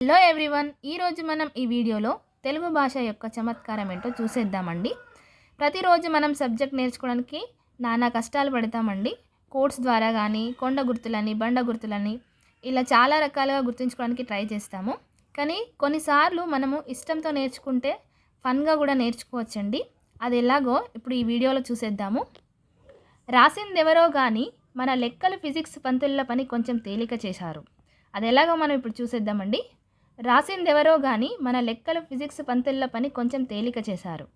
Hello everyone ఈరోజు మనం ఈ వీడియోలో తెలుగు భాష యొక్క చమత్కారం ఏంటో చూసేద్దామండి. ప్రతిరోజు మనం సబ్జెక్ట్ నేర్చుకోవడానికి నానా కష్టాలు పడతామండి. కోడ్స్ ద్వారా కానీ కొండ గుర్తులని బండ గుర్తులని ఇలా చాలా రకాలుగా గుర్తుంచుకోవడానికి ట్రై చేస్తాము. కానీ కొన్నిసార్లు మనము ఇష్టంతో నేర్చుకుంటే ఫన్గా కూడా నేర్చుకోవచ్చండి. అది ఎలాగో ఇప్పుడు ఈ వీడియోలో చూసేద్దాము. రాసిందెవరో కానీ మన లెక్కలు ఫిజిక్స్ పంతుల పని కొంచెం తేలిక చేశారు. అది ఎలాగో మనం ఇప్పుడు చూసేద్దామండి. రాసిందెవరో కానీ మన లెక్కలు ఫిజిక్స్ పంతుల్ల పని కొంచెం తేలిక చేశారు.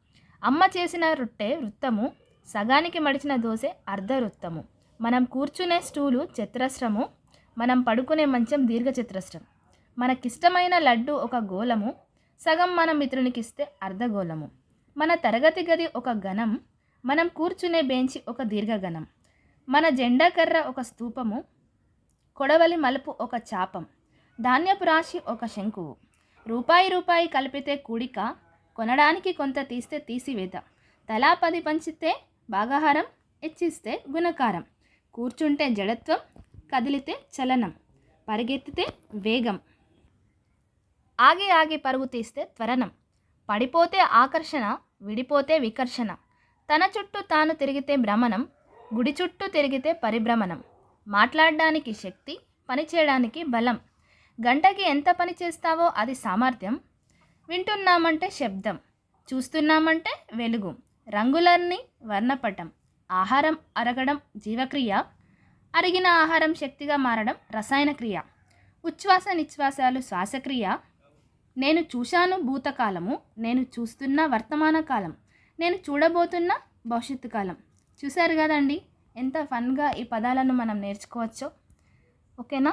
అమ్మ చేసిన రొట్టె వృత్తము సగానికి మడిచిన దోశ అర్ధ వృత్తము. మనం కూర్చునే స్టూలు చతురస్రము మనం పడుకునే మంచం దీర్ఘచతురస్రం. మనకిష్టమైన లడ్డు ఒక గోళము సగం మన మిత్రునికిస్తే అర్ధగోళము మన తరగతి గది ఒక గణం మనం కూర్చునే బెంచి ఒక దీర్ఘగణం మన జెండా కర్ర ఒక స్తూపము కొడవలి మలుపు ఒక చాపం. ధాన్యపు రాశి ఒక శంకువు. రూపాయి రూపాయి కలిపితే కూడిక కొనడానికి కొంత తీస్తే తీసివేత. తలా పది పంచితే భాగహారం ఇచ్చిస్తే గుణకారం. కూర్చుంటే జడత్వం కదిలితే చలనం. పరిగెత్తితే వేగం. ఆగి ఆగి పరుగు తీస్తే త్వరణం. పడిపోతే ఆకర్షణ విడిపోతే వికర్షణ. తన చుట్టూ తాను తిరిగితే భ్రమణం గుడి చుట్టూ తిరిగితే పరిభ్రమణం మాట్లాడడానికి శక్తి పనిచేయడానికి బలం. గంటకి ఎంత పని చేస్తావో అది సామర్థ్యం. వింటున్నామంటే శబ్దం చూస్తున్నామంటే వెలుగు రంగులన్నీ వర్ణపటం ఆహారం అరగడం జీవక్రియ అరిగిన ఆహారం శక్తిగా మారడం రసాయన క్రియ ఉచ్ఛ్వాస నిశ్వాసాలు శ్వాసక్రియ నేను చూశాను భూతకాలము నేను చూస్తున్న వర్తమాన కాలం నేను చూడబోతున్న భవిష్యత్తు కాలం. చూశారు కదండి ఎంత ఫన్గా ఈ పదాలను మనం నేర్చుకోవచ్చో. ఓకేనా?